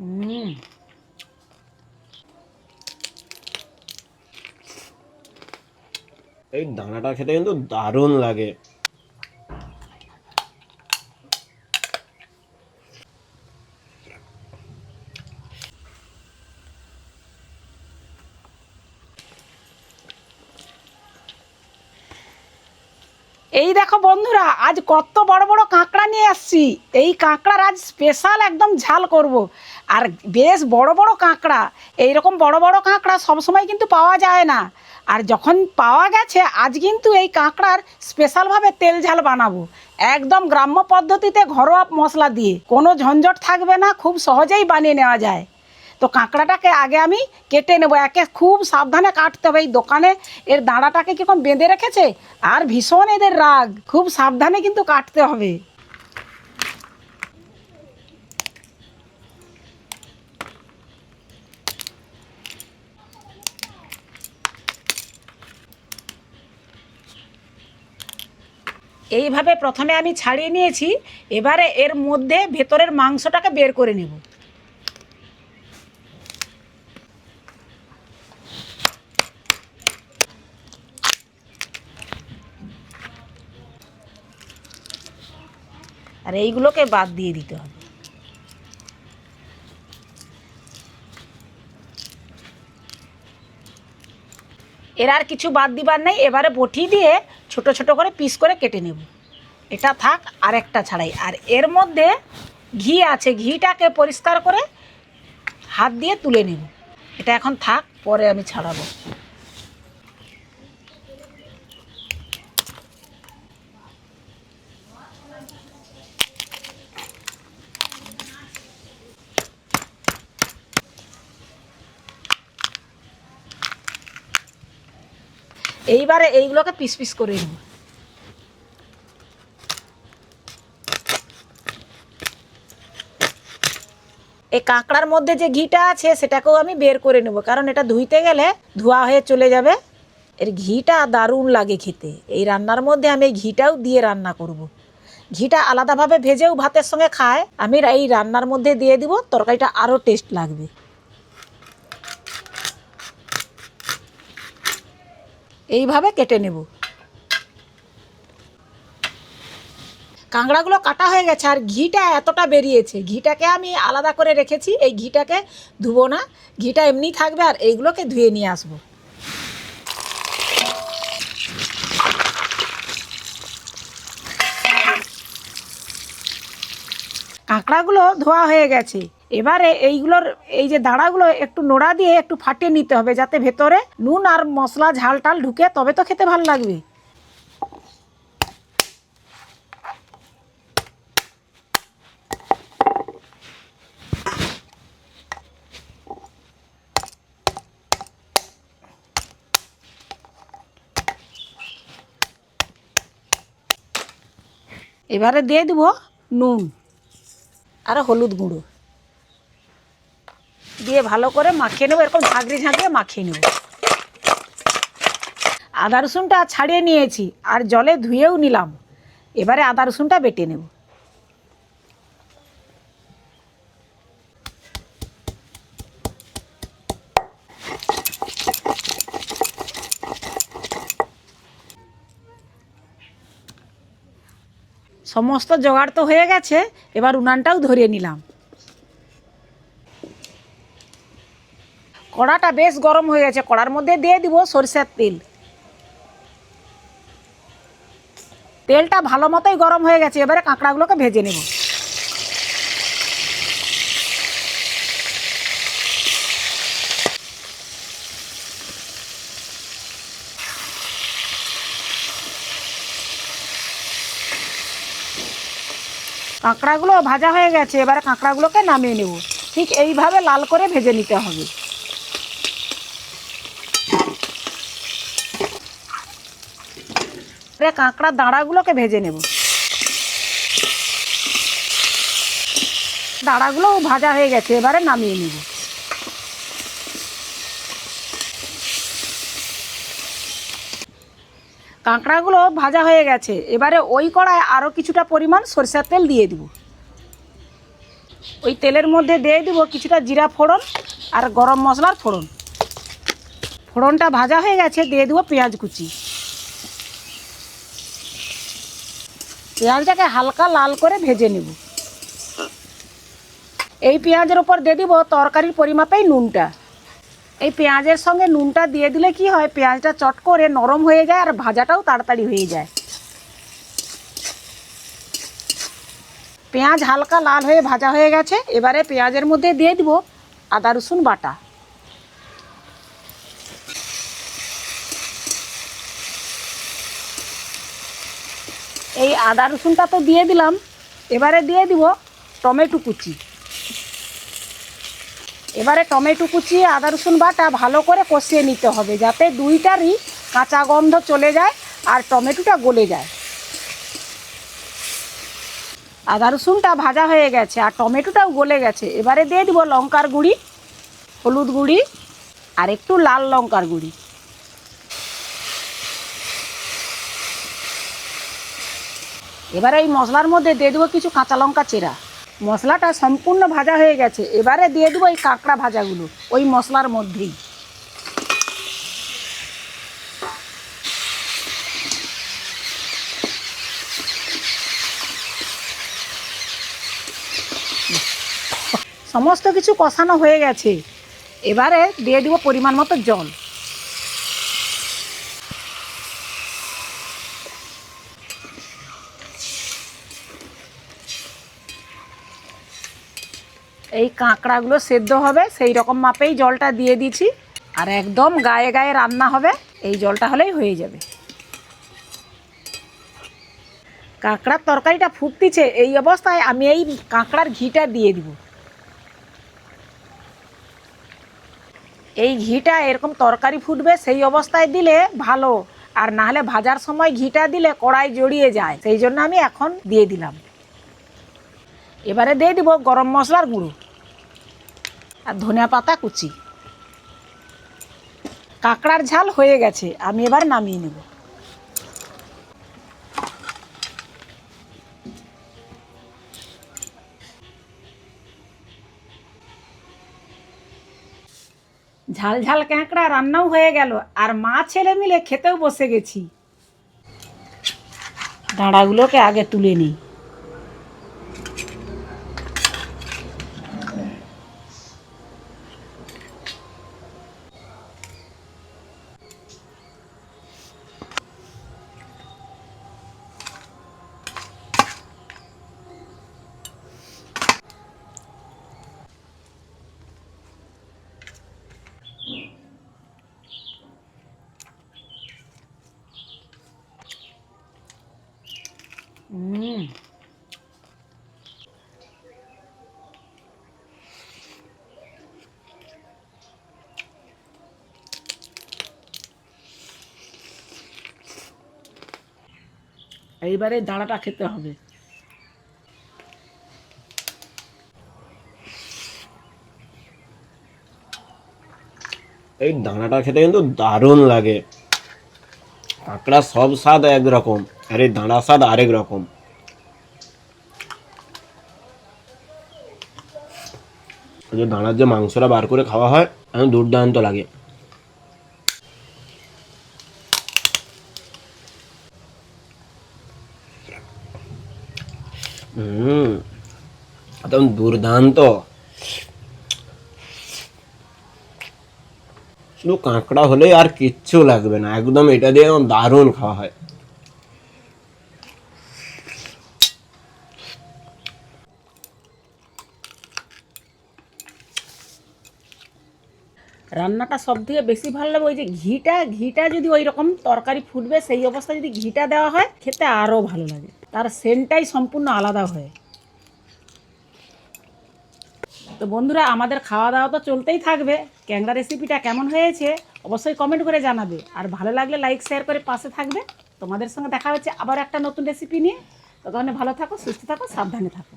হুম এই দানাটা খেতে কিন্তু দারুণ লাগে। এই দেখো বন্ধুরা, আজ কত বড় বড় কাঁকড়া নিয়ে আসছি। এই কাঁকড়ার আজ স্পেশাল একদম ঝাল করব। আর বেশ বড় বড় কাঁকড়া এই রকম বড় বড় কাঁকড়া সবসময় কিন্তু পাওয়া যায় না। আর যখন পাওয়া গেছে, আজ কিন্তু এই কাঁকড়ার স্পেশালভাবে তেল ঝাল বানাবো। একদম গ্রাম্য পদ্ধতিতে ঘরোয়া মশলা দিয়ে। কোনো ঝঞ্ঝট থাকবে না, খুব সহজেই বানিয়ে নেওয়া যায়। তো কাঁকড়াটাকে আগে আমি কেটে নেব। একে খুব সাবধানে কাটতে হবে। এই দোকানে এর দাঁড়াটাকে কীরকম বেঁধে রেখেছে? আর ভীষণ এদের রাগ। খুব সাবধানে কিন্তু কাটতে হবে। এইভাবে প্রথমে আমি ছাড়িয়ে নিয়েছি। এবারে এর মধ্যে ভেতরের মাংসটাকে বের করে নেব। আর এইগুলোকে বাদ দিয়ে দিতে হবে। এর আর কিছু বাদ দিবার নেই, এবারে বটি দিয়ে ছোট ছোট করে পিস করে কেটে নেব। এটা থাক আর একটা ছাড়াই। আর এর মধ্যে ঘি আছে, ঘিটাকে পরিষ্কার করে হাত দিয়ে তুলে নেব। এটা এখন থাক, পরে আমি ছাড়াবো। এইবারে এইগুলোকে পিস পিস করে নেব। এই কাঁকড়ার মধ্যে যে ঘিটা আছে, সেটাকেও আমি বের করে নেব, কারণ এটা ধুইতে গেলে ধোয়া হয়ে চলে যাবে। এর ঘিটা দারুণ লাগে খেতে। এই রান্নার মধ্যে আমি এই ঘিটাও দিয়ে রান্না করব। ঘিটা আলাদাভাবে ভেজেও ভাতের সঙ্গে খায়। আমি এই রান্নার মধ্যে দিয়ে দিব, তরকারিটা আরও টেস্ট লাগবে। এইভাবে কেটে নেব। কাঁকড়াগুলো কাটা হয়ে গেছে আর ঘিটা এতটা বেরিয়েছে। ঘিটাকে আমি আলাদা করে রেখেছি, এই ঘিটাকে ধুবো না। ঘিটা এমনি থাকবে আর এইগুলোকে ধুয়ে নিয়ে আসব। কাঁকড়াগুলো ধোয়া হয়ে গেছে। এবারে এইগুলোর, এই যে দাঁড়াগুলো একটু নোড়া দিয়ে একটু ফাটিয়ে নিতে হবে যাতে ভেতরে নুন আর মশলা ঝাল টাল ঢুকে, তবে তো খেতে ভালো লাগবে। এবারে দিয়ে দিব নুন আর হলুদ গুঁড়ো। দিয়ে ভালো করে মাখিয়ে নেব। এরকম ঝাঁকড়ি ঝাঁকিয়ে মাখিয়ে নেব। আদা রসুনটা ছাড়িয়ে নিয়েছি আর জলে ধুয়েও নিলাম। এবারে আদা রসুনটা বেটে নেব। সমস্ত জোগাড় তো হয়ে গেছে, এবার উনানটাও ধরিয়ে নিলাম। কড়াটা বেশ গরম হয়ে গেছে, কড়ার মধ্যে দিয়ে দিব সরিষার তেল। তেলটা ভালো মতোই গরম হয়ে গেছে, এবারে কাঁকড়াগুলোকে ভেজে নেব। কাঁকড়াগুলো ভাজা হয়ে গেছে, এবারে কাঁকড়াগুলোকে নামিয়ে নেব। ঠিক এইভাবে লাল করে ভেজে নিতে হবে। এবারে কাঁকড়ার দাঁড়াগুলোকে ভেজে নেব। দাঁড়াগুলোও ভাজা হয়ে গেছে, এবারে নামিয়ে নেব। কাঁকড়াগুলো ভাজা হয়ে গেছে, এবারে ওই কড়ায় আরও কিছুটা পরিমাণ সরিষার তেল দিয়ে দিব। ওই তেলের মধ্যে দিয়ে দিব কিছুটা জিরা ফোড়ন আর গরম মশলার ফোড়ন। ফোড়নটা ভাজা হয়ে গেছে, দিয়ে দেবো পেঁয়াজ কুচি। পেঁয়াজটাকে হালকা লাল করে ভেজে নেব। এই পেঁয়াজের ওপর দিয়ে দিব তরকারির পরিমাপেই নুনটা। এই পেঁয়াজের সঙ্গে নুনটা দিয়ে দিলে কি হয়, পেঁয়াজটা চট করে নরম হয়ে যায় আর ভাজাটাও তাড়াতাড়ি হয়ে যায়। পেঁয়াজ হালকা লাল হয়ে ভাজা হয়ে গেছে, এবারে পেঁয়াজের মধ্যে দিয়ে দিব আদা রসুন বাটা। এই আদা রসুনটা তো দিয়ে দিলাম, এবারে দিয়ে দিব টমেটো কুচি। এবারে টমেটো কুচি, আদা রসুন বাটা ভালো করে কষিয়ে নিতে হবে যাতে দুইটারই কাঁচা গন্ধ চলে যায় আর টমেটোটা গলে যায়। আদা রসুনটা ভাজা হয়ে গেছে আর টমেটোটাও গলে গেছে। এবারে দিয়ে দিব লঙ্কার গুঁড়ি, হলুদ গুঁড়ি আর একটু লাল লঙ্কার গুঁড়ি। এবারে এই মশলার মধ্যে দিয়ে দেবো কিছু কাঁচা লঙ্কা চেরা। মশলাটা সম্পূর্ণ ভাজা হয়ে গেছে। এবারে দিয়ে দেবো এই কাঁকড়া ভাজাগুলো, ওই মশলার মধ্যেই। সমস্ত কিছু কষানো হয়ে গেছে। এবারে দিয়ে দিব পরিমাণ মতো জল। এই কাঁকড়াগুলো সেদ্ধ হবে, সেই রকম মাপেই জলটা দিয়ে দিছি আর একদম গায়ে গায়ে রান্না হবে, এই জলটা হলেই হয়ে যাবে। কাঁকড়ার তরকারিটা ফুটতিছে, এই অবস্থায় আমি এই কাঁকড়ার ঘিটা দিয়ে দিব। এই ঘিটা এরকম তরকারি ফুটবে, সেই অবস্থায় দিলে ভালো, আর না হলে ভাজার সময় ঘিটা দিলে কড়াই জড়িয়ে যায়, সেই জন্য আমি এখন দিয়ে দিলাম। এবারে দিয়ে দিব গরম মশলার গুঁড়ো। আর ধনিয়া পাতা কুচি। কাঁকড়ার ঝাল হয়ে গেছে, আমি এবার নামিয়ে নেব। ঝাল ঝাল কাঁকড়া রান্নাও হয়ে গেল, আর মা ছেলে মিলে খেতেও বসে গেছি। দাঁড়াগুলোকে আগে তুলে নিই হুম এইবারে দাঁড়াটা খেতে হবে। এই দানাটা খেতে কিন্তু দারুণ লাগে। কাঁকড়া সব স্বাদ একরকম আর এই দানা স্বাদ আরেক রকম। যে দানার যে মাংসটা বার করে খাওয়া হয় দুর্দান্ত লাগে। একদম দুর্দান্ত। শুধু কাঁকড়া হলে আর কিচ্ছু লাগবে না, একদম এটা দিয়ে দারুণ খাওয়া হয়। রান্নাটা সব থেকে বেশি ভালো লাগে ওই যে ঘিটা ঘিটা যদি ওই রকম তরকারি ফুটবে, সেই অবস্থায় যদি ঘিটা দেওয়া হয়, খেতে আরও ভালো লাগে। তার সেন্টটাই সম্পূর্ণ আলাদা হয়। তো বন্ধুরা, আমাদের খাওয়া দাওয়া তো চলতেই থাকবে। ক্যাংরা রেসিপিটা কেমন হয়েছে অবশ্যই কমেন্ট করে জানাবে। আর ভালো লাগলে লাইক শেয়ার করে পাশে থাকবে। তোমাদের সঙ্গে দেখা হচ্ছে আবার একটা নতুন রেসিপি নিয়ে। ততক্ষণে ভালো থাকো, সুস্থ থাকো, সাবধানে থাকো।